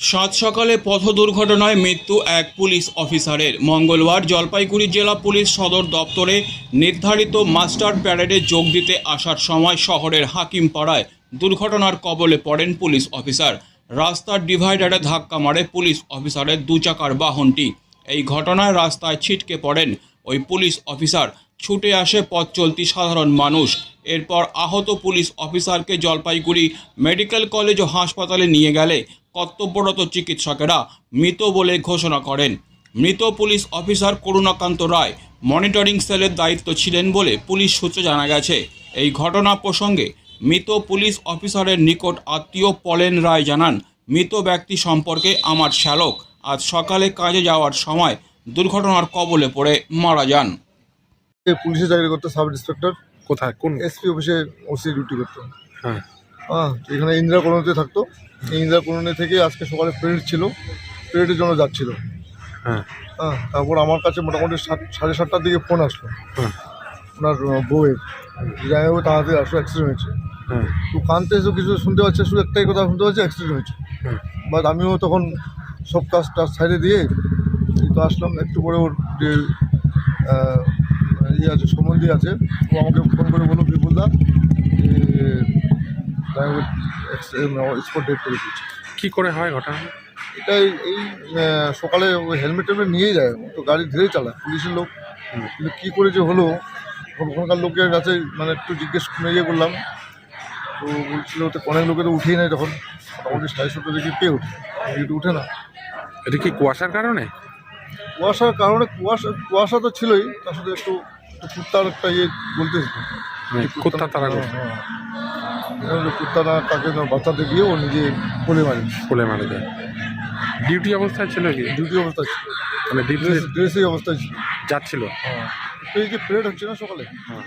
সাত সকালে পথ দুর্ঘটনায় মৃত্যু এক পুলিশ অফিসারের। মঙ্গলবার জলপাইগুড়ি জেলা পুলিশ সদর দপ্তরে নির্ধারিত মাস্টার প্যারেডে যোগ দিতে আসার সময় শহরের হাকিমপাড়ায় দুর্ঘটনার কবলে পড়েন পুলিশ অফিসার। রাস্তার ডিভাইডারে ধাক্কা মারে পুলিশ অফিসারের দু চাকার বাহনটি। এই ঘটনায় রাস্তায় ছিটকে পড়েন ওই পুলিশ অফিসার। ছুটে আসে পথ চলতি সাধারণ মানুষ। এরপর আহত পুলিশ অফিসারকে জলপাইগুড়ি মেডিকেল কলেজ ও হাসপাতালে নিয়ে গেলে কর্তব্যরত চিকিৎসকেরা মৃত বলে ঘোষণা করেন। মৃত police officer Karunakanta Roy monitoring সেলের দায়িত্ব ছিলেন বলে পুলিশ সূত্রে জানা গেছে। এই ঘটনা প্রসঙ্গে মৃত পুলিশ অফিসারের নিকট আত্মীয় পলেন রায় জানান, মৃত ব্যক্তি সম্পর্কে আমার শ্যালক আজ সকালে কাজে যাওয়ার সময় দুর্ঘটনার কবলে পড়ে মারা যান। পুলিশে চাকরি করতো সাব ইন্সপেক্টর কোথায়? কোন এসপি অফিসে ওসি ডিউটি করতো। হ্যাঁ। হ্যাঁ এখানে ইন্দিরা কলোনিতে থাকতো। ইন্দিরা কলোনি থেকে আজকে সকালে প্রেড ছিল। প্রেডের জন্য যাচ্ছিল। হ্যাঁ। হ্যাঁ তারপর আমার কাছে মোটামুটি সাত সাড়ে সাতটার দিকে ফোন আসলো। হ্যাঁ। ওনার বউয়ের। যাই হোক তাড়াতাড়ি আসলো অ্যাক্সিডেন্ট হয়েছে। হ্যাঁ। তো কানতে এসে কিছু শুনতে পাচ্ছে শুধু একটাই কথা শুনতে পাচ্ছে অ্যাক্সিডেন্ট হয়েছে। হ্যাঁ। বাট আমিও তখন সব কাজ টাজ সাইডে দিয়ে তো আসলাম একটু পরে ওর যে ইয়ে আছে সম্বন্ধী আছে। ও আমাকে ফোন করে বলল বিপুলদা স্পট ডেট করে দিচ্ছে কী করে হয় ঘটনা? এটাই এই সকালে ওই হেলমেট টেলমেট নিয়েই যায়। তো গাড়ি ধীরে চালায় পুলিশের লোক। কিন্তু কী করে যে হলো ওখানকার লোকের কাছে মানে একটু জিজ্ঞেস করে ইয়ে করলাম। তো বলছিল তো অনেক লোকে তো উঠেই নেয় তখন। মোটামুটি সাড়ে সাতটা দেখি কে উঠে। একটু উঠে না। এটা কি কুয়াশার কারণে? কুয়াশার কারণে কুয়াশা কুয়াশা তো ছিলই তার সাথে একটু কুত্তার একটা ইয়ে বলতে মানে কুত্তা তারা করছে। কুত্তা না তাকে বাঁচাতে গিয়ে ও নিজে কোলে মারে। কোলে মারা যায় ডিউটি অবস্থায় ছিল কি? ডিউটি অবস্থায় ছিল। মানে ডিউটি ড্রেস ড্রেসেই অবস্থায় ছিল। যাচ্ছিল। হ্যাঁ। এই যে প্রেড হচ্ছে না সকালে? হ্যাঁ।